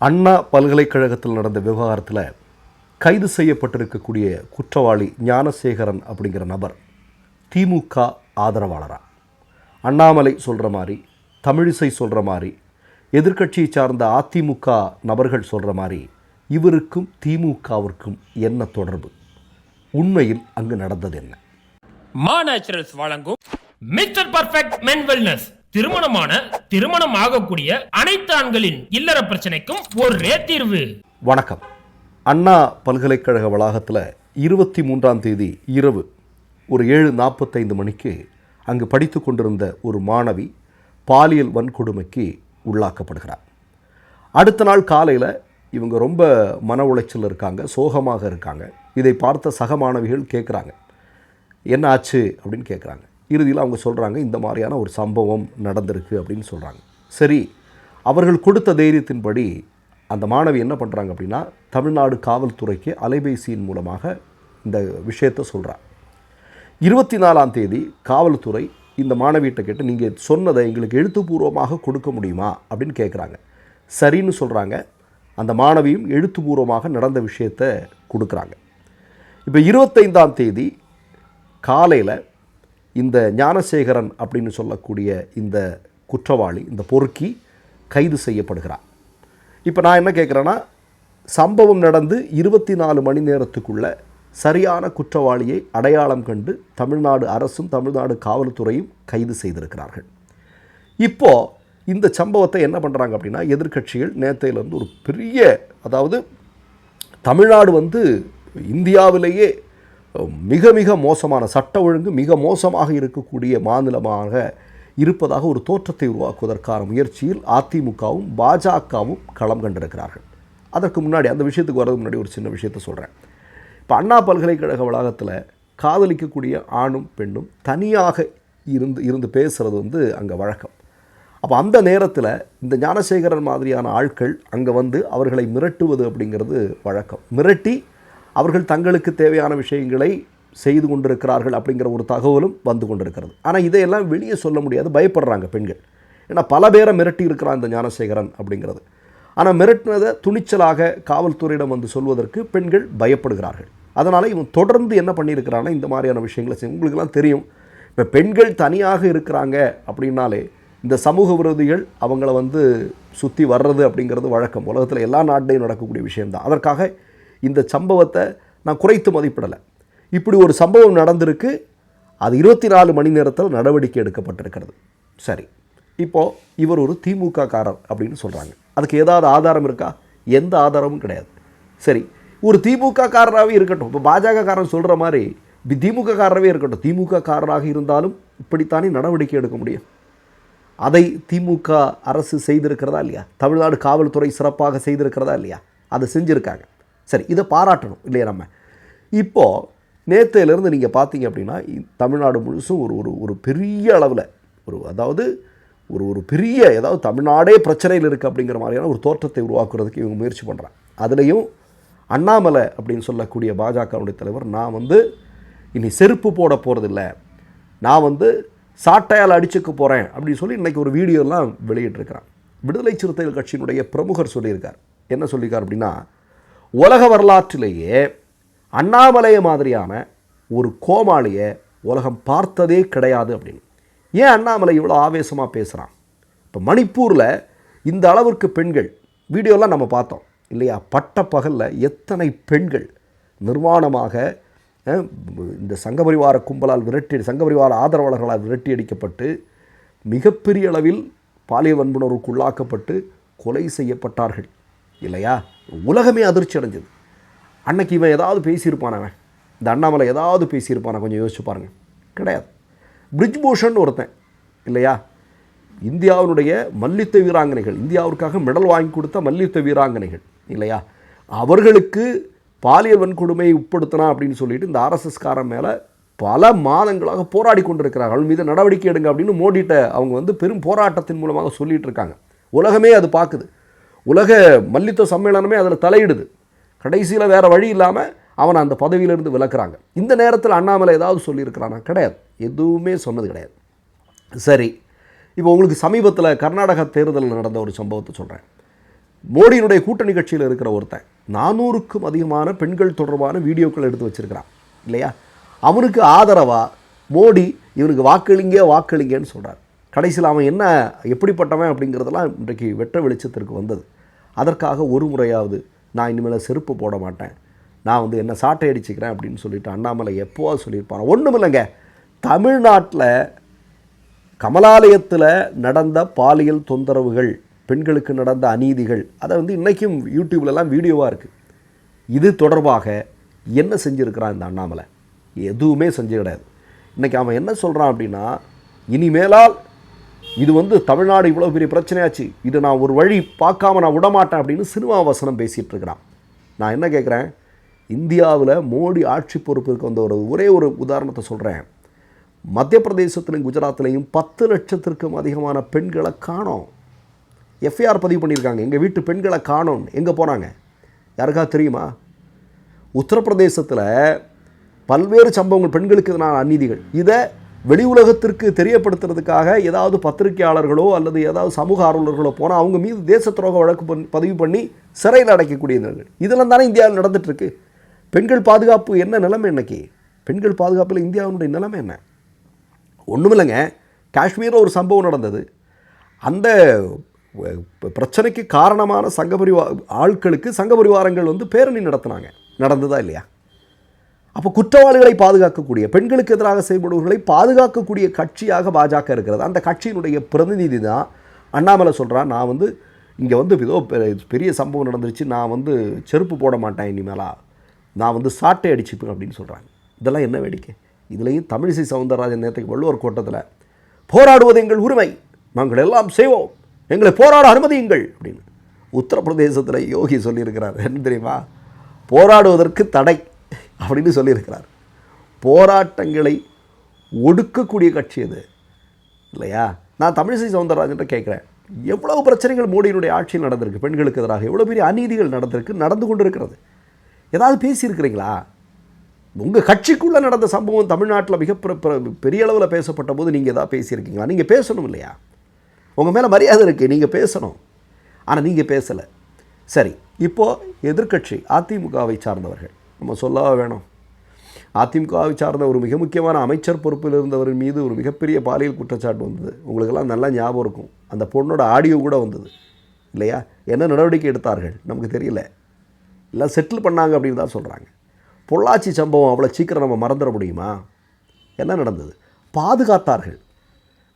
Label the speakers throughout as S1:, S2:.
S1: அண்ணா பல்கலைக்கழகத்தில் நடந்த விவகாரத்தில் கைது செய்யப்பட்டிருக்கக்கூடிய குற்றவாளி ஞானசேகரன் அப்படிங்கிற நபர் திமுக ஆதரவாளரா? அண்ணாமலை சொல்கிற மாதிரி தமிழிசை சொல்கிற மாதிரி எதிர்க்கட்சியை சார்ந்த அதிமுக நபர்கள் சொல்கிற மாதிரி இவருக்கும் திமுகவிற்கும் என்ன தொடர்பு? உண்மையில் அங்கு நடந்தது என்ன?
S2: மா நேச்சுரல்ஸ் வழங்கும் மிஸ்டர் பர்ஃபெக்ட் மென் வெல்னஸ் திருமணமான திருமணம் ஆகக்கூடிய அனைத்து ஆண்களின் இல்லற பிரச்சனைக்கும் ஒரே தீர்வு.
S1: வணக்கம். அண்ணா பல்கலைக்கழக வளாகத்தில் இருபத்தி மூன்றாம் தேதி இரவு ஒரு ஏழு நாற்பத்தைந்து மணிக்கு அங்கு படித்து கொண்டிருந்த ஒரு மாணவி பாலியல் வன்கொடுமைக்கு உள்ளாக்கப்படுகிறார். அடுத்த நாள் காலையில் இவங்க ரொம்ப மன உளைச்சல் இருக்காங்க சோகமாக இருக்காங்க. இதை பார்த்த சக மாணவிகள் கேட்குறாங்க என்ன ஆச்சு? அப்படின்னு கேட்குறாங்க இறுதியில் அவங்க சொல்கிறாங்க இந்த மாதிரியான ஒரு சம்பவம் நடந்திருக்கு அப்படின்னு சொல்கிறாங்க சரி அவர்கள் கொடுத்த தைரியத்தின்படி அந்த மாணவி என்ன பண்ணுறாங்க அப்படின்னா தமிழ்நாடு காவல்துறைக்கு அலைபேசியின் மூலமாக இந்த விஷயத்தை சொல்கிறாங்க இருபத்தி நாலாம் தேதி காவல்துறை இந்த மாணவியிட்ட கேட்டு நீங்கள் சொன்னதை எங்களுக்கு எழுத்துப்பூர்வமாக கொடுக்க முடியுமா அப்படின்னு கேட்குறாங்க சரின்னு சொல்கிறாங்க அந்த மாணவியும் எழுத்துப்பூர்வமாக நடந்த விஷயத்தை கொடுக்குறாங்க. இப்போ இருபத்தைந்தாம் தேதி காலையில் இந்த ஞானசேகரன் அப்படின்னு சொல்லக்கூடிய இந்த குற்றவாளி இந்த பொறுக்கி கைது செய்யப்படுகிறார். இப்போ நான் என்ன கேட்குறேன்னா சம்பவம் நடந்து இருபத்தி நாலு மணி நேரத்துக்குள்ளே சரியான குற்றவாளியை அடையாளம் கண்டு தமிழ்நாடு அரசும் தமிழ்நாடு காவல்துறையும் கைது செய்திருக்கிறார்கள். இப்போது இந்த சம்பவத்தை என்ன பண்ணுறாங்க அப்படின்னா எதிர்க்கட்சிகள் நேத்தையிலேருந்து ஒரு பெரிய அதாவது தமிழ்நாடு வந்து இந்தியாவிலேயே மிக மிக மோசமான சட்ட ஒழுங்கு மிக மோசமாக இருக்கக்கூடிய மாநிலமாக இருப்பதாக ஒரு தோற்றத்தை உருவாக்குவதற்கான முயற்சியில் அதிமுகவும் பாஜகவும் களம் கண்டிருக்கிறார்கள். அதற்கு முன்னாடி அந்த விஷயத்துக்கு வரதுக்கு முன்னாடி ஒரு சின்ன விஷயத்தை சொல்கிறேன் இப்போ அண்ணா பல்கலைக்கழக வளாகத்தில் காதலிக்கக்கூடிய ஆணும் பெண்ணும் தனியாக இருந்து இருந்து பேசுகிறது வந்து அங்கே வழக்கம். அப்போ அந்த நேரத்தில் இந்த ஞானசேகரன் மாதிரியான ஆட்கள் அங்கே வந்து அவர்களை மிரட்டுவது அப்படிங்கிறது வழக்கம். மிரட்டி அவர்கள் தங்களுக்கு தேவையான விஷயங்களை செய்து கொண்டிருக்கிறார்கள் அப்படிங்கிற ஒரு தகவலும் வந்து கொண்டிருக்கிறது. ஆனால் இதையெல்லாம் வெளியே சொல்ல முடியாது. பயப்படுறாங்க பெண்கள். ஏன்னா பல பேரை மிரட்டி இருக்கிறான் இந்த ஞானசேகரன் அப்படிங்கிறது. ஆனால் மிரட்டினதை துணிச்சலாக காவல்துறையிடம் வந்து சொல்வதற்கு பெண்கள் பயப்படுகிறார்கள். அதனால் இவன் தொடர்ந்து என்ன பண்ணியிருக்கிறான்னா இந்த மாதிரியான விஷயங்களை செய்ய உங்களுக்கெல்லாம் தெரியும். இப்போ பெண்கள் தனியாக இருக்கிறாங்க அப்படின்னாலே இந்த சமூக விரோதிகள் அவங்கள வந்து சுற்றி வர்றது அப்படிங்கிறது வழக்கம். உலகத்தில் எல்லா நாட்டிலையும் நடக்கக்கூடிய விஷயம்தான். அதற்காக இந்த சம்பவத்தை நான் குறைத்து மதிப்பிடலை. இப்படி ஒரு சம்பவம் நடந்திருக்கு. அது இருபத்தி நாலு மணி நேரத்தில் நடவடிக்கை எடுக்கப்பட்டிருக்கிறது. சரி. இப்போது இவர் ஒரு திமுக காரர் அப்படின்னு சொல்கிறாங்க அதுக்கு ஏதாவது ஆதாரம் இருக்கா? எந்த ஆதாரமும் கிடையாது. சரி. ஒரு திமுக காரராகவே இருக்கட்டும். இப்போ பாஜக காரன் சொல்கிற மாதிரி திமுக காரராகவே இருக்கட்டும். திமுக காரராக இருந்தாலும் இப்படித்தானே நடவடிக்கை எடுக்க முடியும்? அதை திமுக அரசு செய்திருக்கிறதா இல்லையா? தமிழ்நாடு காவல்துறை சிறப்பாக செய்திருக்கிறதா இல்லையா? அதை செஞ்சுருக்காங்க. சரி இதை பாராட்டணும் இல்லையா நம்ம? இப்போது நேத்தையிலேருந்து நீங்கள் பார்த்தீங்க அப்படின்னா தமிழ்நாடு முழுசும் ஒரு ஒரு ஒரு பெரிய அளவில் ஒரு அதாவது ஒரு ஒரு பெரிய ஏதாவது தமிழ்நாடே பிரச்சனையில் இருக்குது அப்படிங்கிற மாதிரியான ஒரு தோற்றத்தை உருவாக்குறதுக்கு இவங்க முயற்சி பண்ணுறாங்க அதுலேயும் அண்ணாமலை அப்படின்னு சொல்லக்கூடிய பாஜகவுடைய தலைவர் நான் வந்து இனி செருப்பு போட போகிறதில்ல நான் வந்து சாட்டையால் அடிச்சுக்க போகிறேன் அப்படின்னு சொல்லி இன்றைக்கி ஒரு வீடியோலாம் வெளியிட்டிருக்கிறான் விடுதலை சிறுத்தைகள் கட்சியினுடைய பிரமுகர் சொல்லியிருக்கார். என்ன சொல்லியிருக்கார் அப்படின்னா உலக வரலாற்றிலேயே அண்ணாமலையை மாதிரியான ஒரு கோமாளியை உலகம் பார்த்ததே கிடையாது அப்படின்னு. ஏன் அண்ணாமலை இவ்வளோ ஆவேசமாக பேசுகிறான் இப்போ மணிப்பூரில் இந்த அளவிற்கு பெண்கள் வீடியோலாம் நம்ம பார்த்தோம் இல்லையா? பட்ட பகலில் எத்தனை பெண்கள் நிர்வாணமாக இந்த சங்கபரிவார கும்பலால் விரட்டி சங்கபரிவார ஆதரவாளர்களால் விரட்டி அடிக்கப்பட்டு மிகப்பெரிய அளவில் பாலியல் வன்புணர்வுக்கு உள்ளாக்கப்பட்டு கொலை செய்யப்பட்டார்கள். இல்லையா? உலகமே அதிர்ச்சி அடைஞ்சது. அன்னைக்கு இவன் ஏதாவது பேசியிருப்பான் அவன். இந்த அண்ணாமலை ஏதாவது பேசியிருப்பான் கொஞ்சம் யோசிச்சு பாருங்கள் கிடையாது. பிரிட்ஜ் பூஷன் ஒருத்தன் இல்லையா? இந்தியாவினுடைய மல்யுத்த வீராங்கனைகள் இந்தியாவிற்காக மெடல் வாங்கி கொடுத்த மல்யுத்த வீராங்கனைகள் இல்லையா? அவர்களுக்கு பாலியல் வன்கொடுமையை உட்படுத்தினா அப்படின்னு சொல்லிட்டு இந்த ஆர்எஸ்எஸ்காரன் மேலே பல மாதங்களாக போராடி கொண்டிருக்கிறார்கள். அவள் மீது நடவடிக்கை எடுங்க அப்படின்னு மோடிட்ட அவங்க வந்து பெரும் போராட்டத்தின் மூலமாக சொல்லிகிட்டு இருக்காங்க. உலகமே அது பார்க்குது. உலக மல்யுத்த சம்மேளனமே அதில் தலையிடுது. கடைசியில் வேறு வழி இல்லாமல் அவனை அந்த பதவியிலிருந்து விளக்குறாங்க இந்த நேரத்தில் அண்ணாமலை ஏதாவது சொல்லியிருக்கிறானா? கிடையாது. எதுவுமே சொன்னது கிடையாது. சரி இப்போ உங்களுக்கு சமீபத்தில் கர்நாடகா தேர்தலில் நடந்த ஒரு சம்பவத்தை சொல்கிறேன் மோடியினுடைய கூட்டணி கட்சியில் இருக்கிற ஒருத்தன் நானூறுக்கும் அதிகமான பெண்கள் தொடர்பான வீடியோக்கள் எடுத்து வச்சிருக்கிறான் இல்லையா? அவனுக்கு ஆதரவாக மோடி இவனுக்கு வாக்களிங்க வாக்களிங்கன்னு சொல்கிறார் கடைசியில் அவன் என்ன எப்படிப்பட்டவன் அப்படிங்கிறதெல்லாம் இன்றைக்கு வெட்ட வெளிச்சத்திற்கு வந்தது. அதற்காக ஒரு முறையாவது நான் இனிமேல் செருப்பு போட மாட்டேன். நான் வந்து என்ன சாட்டை அடிச்சுக்கிறேன் அப்படின்னு சொல்லிட்டு அண்ணாமலை எப்போவாது சொல்லியிருப்பான். ஒன்றும் இல்லைங்க. தமிழ்நாட்டில் கமலாலயத்தில் நடந்த பாலியல் தொந்தரவுகள் பெண்களுக்கு நடந்த அநீதிகள் அதை வந்து இன்றைக்கும் யூடியூப்லலாம் வீடியோவாக இருக்குது இது தொடர்பாக என்ன செஞ்சுருக்கிறான் இந்த அண்ணாமலை? எதுவுமே செஞ்சு கிடையாது. இன்றைக்கி அவன் என்ன சொல்கிறான் அப்படின்னா இனிமேலால் இது வந்து தமிழ்நாடு இவ்வளோ பெரிய பிரச்சனையாச்சு. இது நான் ஒரு வழி பார்க்காம நான் விடமாட்டேன் அப்படின்னு சினிமா வசனம் பேசிகிட்டு இருக்கிறான். நான் என்ன கேட்குறேன் இந்தியாவில் மோடி ஆட்சி பொறுப்பிற்கு வந்த ஒரு ஒரே ஒரு உதாரணத்தை சொல்கிறேன் மத்திய பிரதேசத்திலையும் குஜராத்லேயும் பத்து லட்சத்திற்கும் அதிகமான பெண்களை காணோம். எஃப்ஐஆர் பதிவு பண்ணியிருக்காங்க. எங்கள் வீட்டு பெண்களை காணோம். எங்கே போனாங்க யாருக்கா தெரியுமா? உத்தரப்பிரதேசத்தில் பல்வேறு சம்பவங்கள் பெண்களுக்கு எதிரான அநீதிகள் இதை வெளி உலகத்திற்கு தெரியப்படுத்துறதுக்காக ஏதாவது பத்திரிகையாளர்களோ அல்லது ஏதாவது சமூக ஆர்வலர்களோ போனால் அவங்க மீது தேச துரோக வழக்கு பண்- பதிவு பண்ணி சிறையில் அடைக்கக்கூடியவர்கள் இதெல்லாம் தானே இந்தியாவில் நடந்துகிட்ருக்கு பெண்கள் பாதுகாப்பு என்ன நிலைமை இன்னைக்கு? பெண்கள் பாதுகாப்பில் இந்தியாவினுடைய நிலைமை என்ன? ஒன்றுமில்லைங்க காஷ்மீரில் ஒரு சம்பவம் நடந்தது. அந்த பிரச்சனைக்கு காரணமான சங்க பரிவா ஆட்களுக்கு சங்க பரிவாரங்கள் வந்து பேரணி நடத்தினாங்க. நடந்ததா இல்லையா? அப்போ குற்றவாளிகளை பாதுகாக்கக்கூடிய பெண்களுக்கு எதிராக செயல்படுவர்களை பாதுகாக்கக்கூடிய கட்சியாக பாஜக இருக்கிறது. அந்த கட்சியினுடைய பிரதிநிதி தான் அண்ணாமலை சொல்கிறான் நான் வந்து இங்கே வந்து ஏதோ பெ- பெரிய சம்பவம் நடந்துருச்சு நான் வந்து செருப்பு போட மாட்டேன் இனிமேலா நான் வந்து சாட்டை அடிச்சுப்பேன் அப்படின்னு சொல்கிறாங்க இதெல்லாம் என்ன வேடிக்கை? இதுலேயும் தமிழிசை சவுந்தரராஜன் நேரத்துக்கு வள்ளுவர் கோட்டத்தில் போராடுவது எங்கள் உரிமை நாங்கள் எல்லாம் செய்வோம் எங்களை போராட அனுமதியுங்கள் அப்படின்னு உத்தரப்பிரதேசத்தில் யோகி சொல்லியிருக்கிறார். என்ன தெரியுமா? போராடுவதற்கு தடை அப்படின்னு சொல்லியிருக்கிறார். போராட்டங்களை ஒடுக்கக்கூடிய கட்சி அது. இல்லையா? நான் தமிழிசை சவுந்தரராஜன்ட்ட கேட்குறேன். எவ்வளவு பிரச்சனைகள் மோடியினுடைய ஆட்சியில் நடந்திருக்கு பெண்களுக்கு எதிராக? எவ்வளோ பெரிய அநீதிகள் நடந்திருக்கு நடந்து கொண்டு இருக்கிறது ஏதாவது பேசியிருக்கிறீங்களா? உங்கள் கட்சிக்குள்ளே நடந்த சம்பவம் தமிழ்நாட்டில் மிக பிர- பெரிய அளவில் பேசப்பட்ட போது நீங்கள் எதாவது பேசியிருக்கீங்களா? நீங்கள் பேசணும் இல்லையா? உங்கள் மேலே மரியாதை இருக்குது நீங்கள் பேசணும். ஆனால் நீங்கள் பேசலை. சரி இப்போது எதிர்க்கட்சி அதிமுகவை சார்ந்தவர்கள். நம்ம சொல்லவா வேணும். அதிமுகவை சார்ந்த ஒரு மிக முக்கியமான அமைச்சர் பொறுப்பில் இருந்தவரின் மீது ஒரு மிகப்பெரிய பாலியல் குற்றச்சாட்டு வந்தது. உங்களுக்கெல்லாம் நல்லா ஞாபகம் இருக்கும். அந்த பொண்ணோட ஆடியோ கூட வந்தது. இல்லையா? என்ன நடவடிக்கை எடுத்தார்கள்? நமக்கு தெரியல. எல்லாம் செட்டில் பண்ணாங்க அப்படின்னு தான் சொல்கிறாங்க பொள்ளாச்சி சம்பவம் அவ்வளோ சீக்கிரம் நம்ம மறந்துட முடியுமா? என்ன நடந்தது? பாதுகாத்தார்கள்.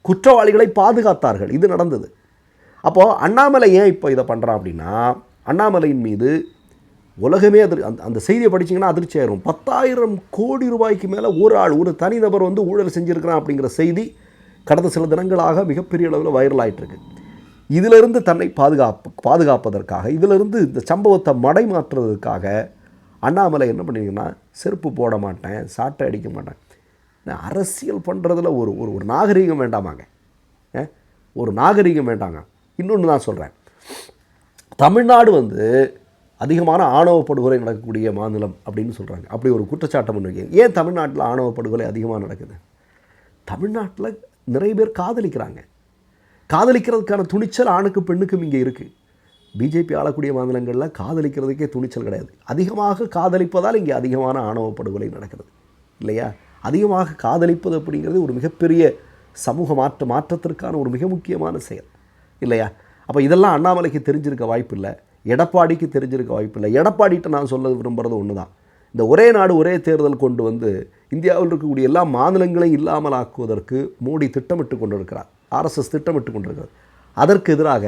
S1: குற்றவாளிகளை பாதுகாத்தார்கள். இது நடந்தது. அப்போது அண்ணாமலை ஏன் இப்போ இதை பண்ணுறான் அப்படின்னா அண்ணாமலையின் மீது உலகமே அதிர் அந்த அந்த செய்தியை படிச்சீங்கன்னா அதிர்ச்சி ஆயிரும். பத்தாயிரம் கோடி ரூபாய்க்கு மேலே ஒரு ஆள் ஒரு தனிநபர் வந்து ஊழல் செஞ்சுருக்கிறான் அப்படிங்கிற செய்தி கடந்த சில தினங்களாக மிகப்பெரிய அளவில் வைரல் ஆயிட்டிருக்கு. இதிலிருந்து தன்னை பாதுகாப்பு பாதுகாப்பதற்காக இதிலிருந்து இந்த சம்பவத்தை மடை மாற்றுறதுக்காக அண்ணாமலை என்ன பண்ணிங்கன்னா செருப்பு போட மாட்டேன் சாட்டை அடிக்க மாட்டேன். நான் அரசியல் பண்ணுறதுல ஒரு ஒரு ஒரு நாகரீகம் வேண்டாமாங்க. ஒரு நாகரீகம் வேண்டாங்க. இன்னொன்று நான் சொல்கிறேன் தமிழ்நாடு வந்து அதிகமான ஆணவ படுகொலை நடக்கக்கூடிய மாநிலம் அப்படின்னு சொல்கிறாங்க அப்படி ஒரு குற்றச்சாட்டை முன்வைக்க ஏன் தமிழ்நாட்டில் ஆணவ படுகொலை அதிகமாக நடக்குது? தமிழ்நாட்டில் நிறைய பேர் காதலிக்கிறாங்க. காதலிக்கிறதுக்கான துணிச்சல் ஆணுக்கு பெண்ணுக்கும் இங்கே இருக்குது பிஜேபி ஆளக்கூடிய மாநிலங்களில் காதலிக்கிறதுக்கே துணிச்சல் கிடையாது. அதிகமாக காதலிப்பதால் இங்கே அதிகமான ஆணவ படுகொலை நடக்கிறது. இல்லையா? அதிகமாக காதலிப்பது அப்படிங்கிறது ஒரு மிகப்பெரிய சமூக மாற்ற மாற்றத்திற்கான ஒரு மிக முக்கியமான செயல். இல்லையா? அப்போ இதெல்லாம் அண்ணாமலைக்கு தெரிஞ்சிருக்க வாய்ப்பில்லை எடப்பாடிக்கு தெரிஞ்சிருக்க வாய்ப்பில்லை எடப்பாடிகிட்ட நான் சொல்ல விரும்புகிறது ஒன்று தான் இந்த ஒரே நாடு ஒரே தேர்தல் கொண்டு வந்து இந்தியாவில் இருக்கக்கூடிய எல்லா மாநிலங்களையும் இல்லாமல் ஆக்குவதற்கு மோடி திட்டமிட்டு கொண்டிருக்கிறார். ஆர்எஸ்எஸ் திட்டமிட்டு கொண்டிருக்கிறது. அதற்கு எதிராக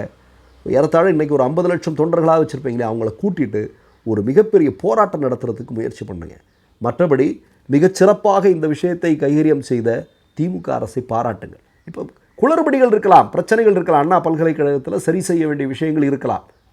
S1: ஏறத்தாழ இன்றைக்கி ஒரு ஐம்பது லட்சம் தொண்டர்களாக வச்சுருப்பீங்களே அவங்கள கூட்டிட்டு ஒரு மிகப்பெரிய போராட்டம் நடத்துறதுக்கு முயற்சி பண்ணுங்க. மற்றபடி மிகச்சிறப்பாக இந்த விஷயத்தை கைகரியம் செய்த திமுக அரசை பாராட்டுங்கள். இப்போ குளறுபடிகள் இருக்கலாம் பிரச்சனைகள் இருக்கலாம் அண்ணா பல்கலைக்கழகத்தில் சரி செய்ய வேண்டிய விஷயங்கள் இருக்கலாம்.